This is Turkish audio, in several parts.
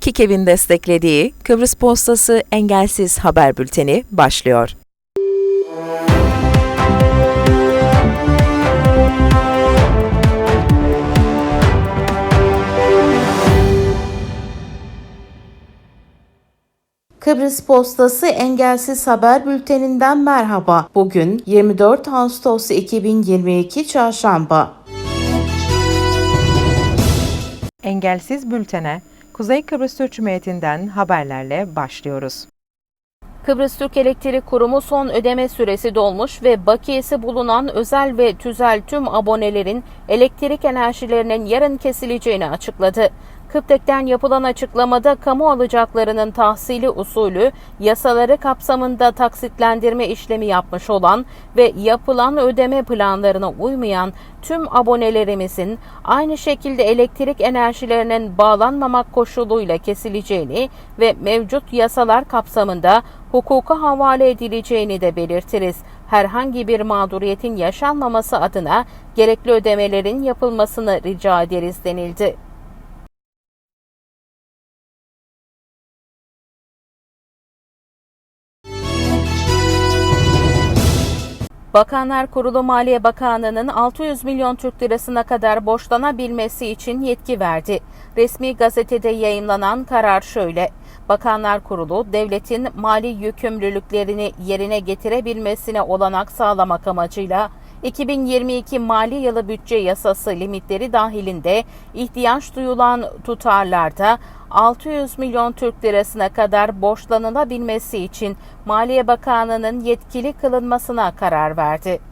KİKEV'in desteklediği Kıbrıs Postası Engelsiz Haber Bülteni başlıyor. Kıbrıs Postası Engelsiz Haber Bülteninden merhaba. Bugün 24 Ağustos 2022 Çarşamba. Engelsiz Bülten'e Kuzey Kıbrıs Türk Cumhuriyeti'nden haberlerle başlıyoruz. Kıbrıs Türk Elektrik Kurumu son ödeme süresi dolmuş ve bakiyesi bulunan özel ve tüzel tüm abonelerin elektrik enerjilerinin yarın kesileceğini açıkladı. Kıptek'ten yapılan açıklamada kamu alacaklarının tahsili usulü yasaları kapsamında taksitlendirme işlemi yapmış olan ve yapılan ödeme planlarına uymayan tüm abonelerimizin aynı şekilde elektrik enerjilerinin bağlanmamak koşuluyla kesileceğini ve mevcut yasalar kapsamında hukuka havale edileceğini de belirtiriz. Herhangi bir mağduriyetin yaşanmaması adına gerekli ödemelerin yapılmasını rica ederiz denildi. Bakanlar Kurulu Maliye Bakanlığı'nın 600 milyon Türk lirasına kadar borçlanabilmesi için yetki verdi. Resmi gazetede yayımlanan karar şöyle. Bakanlar Kurulu, devletin mali yükümlülüklerini yerine getirebilmesine olanak sağlamak amacıyla 2022 mali yılı bütçe yasası limitleri dahilinde ihtiyaç duyulan tutarlarda 600 milyon Türk lirasına kadar borçlanılabilmesi için Maliye Bakanlığı'nın yetkili kılınmasına karar verdi.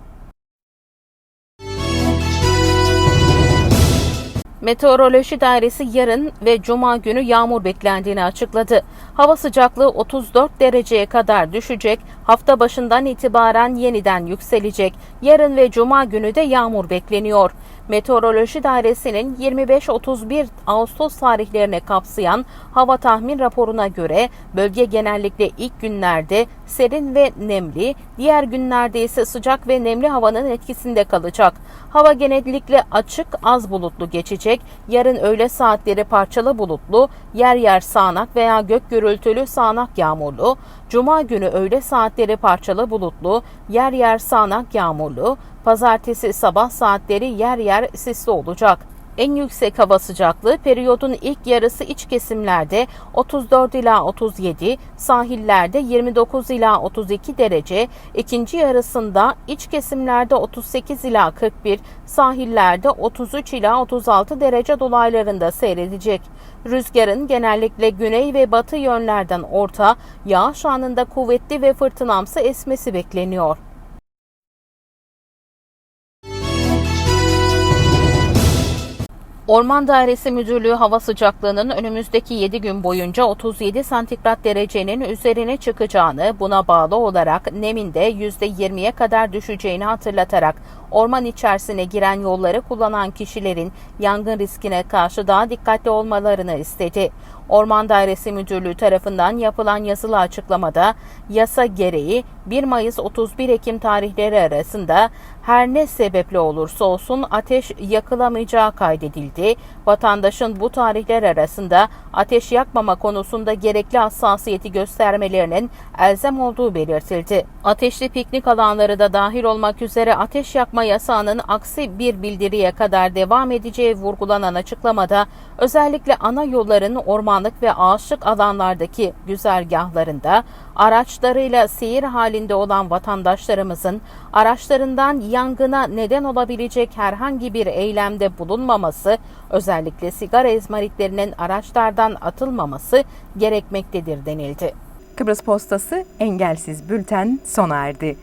Meteoroloji Dairesi yarın ve cuma günü yağmur beklendiğini açıkladı. Hava sıcaklığı 34 dereceye kadar düşecek, hafta başından itibaren yeniden yükselecek. Yarın ve cuma günü de yağmur bekleniyor. Meteoroloji Dairesi'nin 25-31 Ağustos tarihlerine kapsayan hava tahmin raporuna göre bölge genellikle ilk günlerde serin ve nemli, diğer günlerde ise sıcak ve nemli havanın etkisinde kalacak. Hava genellikle açık, az bulutlu geçecek. Yarın öğle saatleri parçalı bulutlu, yer yer sağanak veya gök gürültülü sağanak yağmurlu. Cuma günü öğle saatleri parçalı bulutlu, yer yer sağanak yağmurlu. Pazartesi sabah saatleri yer yer sisli olacak. En yüksek hava sıcaklığı periyodun ilk yarısı iç kesimlerde 34 ila 37, sahillerde 29 ila 32 derece, ikinci yarısında iç kesimlerde 38 ila 41, sahillerde 33 ila 36 derece dolaylarında seyredecek. Rüzgarın genellikle güney ve batı yönlerden orta, yağış anında kuvvetli ve fırtınamsı esmesi bekleniyor. Orman Dairesi Müdürlüğü hava sıcaklığının önümüzdeki 7 gün boyunca 37 santigrat derecenin üzerine çıkacağını, buna bağlı olarak nemin de %20'ye kadar düşeceğini hatırlatarak orman içerisine giren yolları kullanan kişilerin yangın riskine karşı daha dikkatli olmalarını istedi. Orman Dairesi Müdürlüğü tarafından yapılan yazılı açıklamada yasa gereği 1 Mayıs 31 Ekim tarihleri arasında her ne sebeple olursa olsun ateş yakılamayacağı kaydedildi. Vatandaşın bu tarihler arasında ateş yakmama konusunda gerekli hassasiyeti göstermelerinin elzem olduğu belirtildi. Ateşli piknik alanları da dahil olmak üzere ateş yakma yasağının aksi bir bildiriye kadar devam edeceği vurgulanan açıklamada özellikle ana yolların ormanlık ve ağaçlık alanlardaki güzergahlarında araçlarıyla seyir halinde olan vatandaşlarımızın araçlarından yangına neden olabilecek herhangi bir eylemde bulunmaması, özellikle sigara ezmaritlerinin araçlardan atılmaması gerekmektedir denildi. Kıbrıs Postası Engelsiz Bülten sona erdi.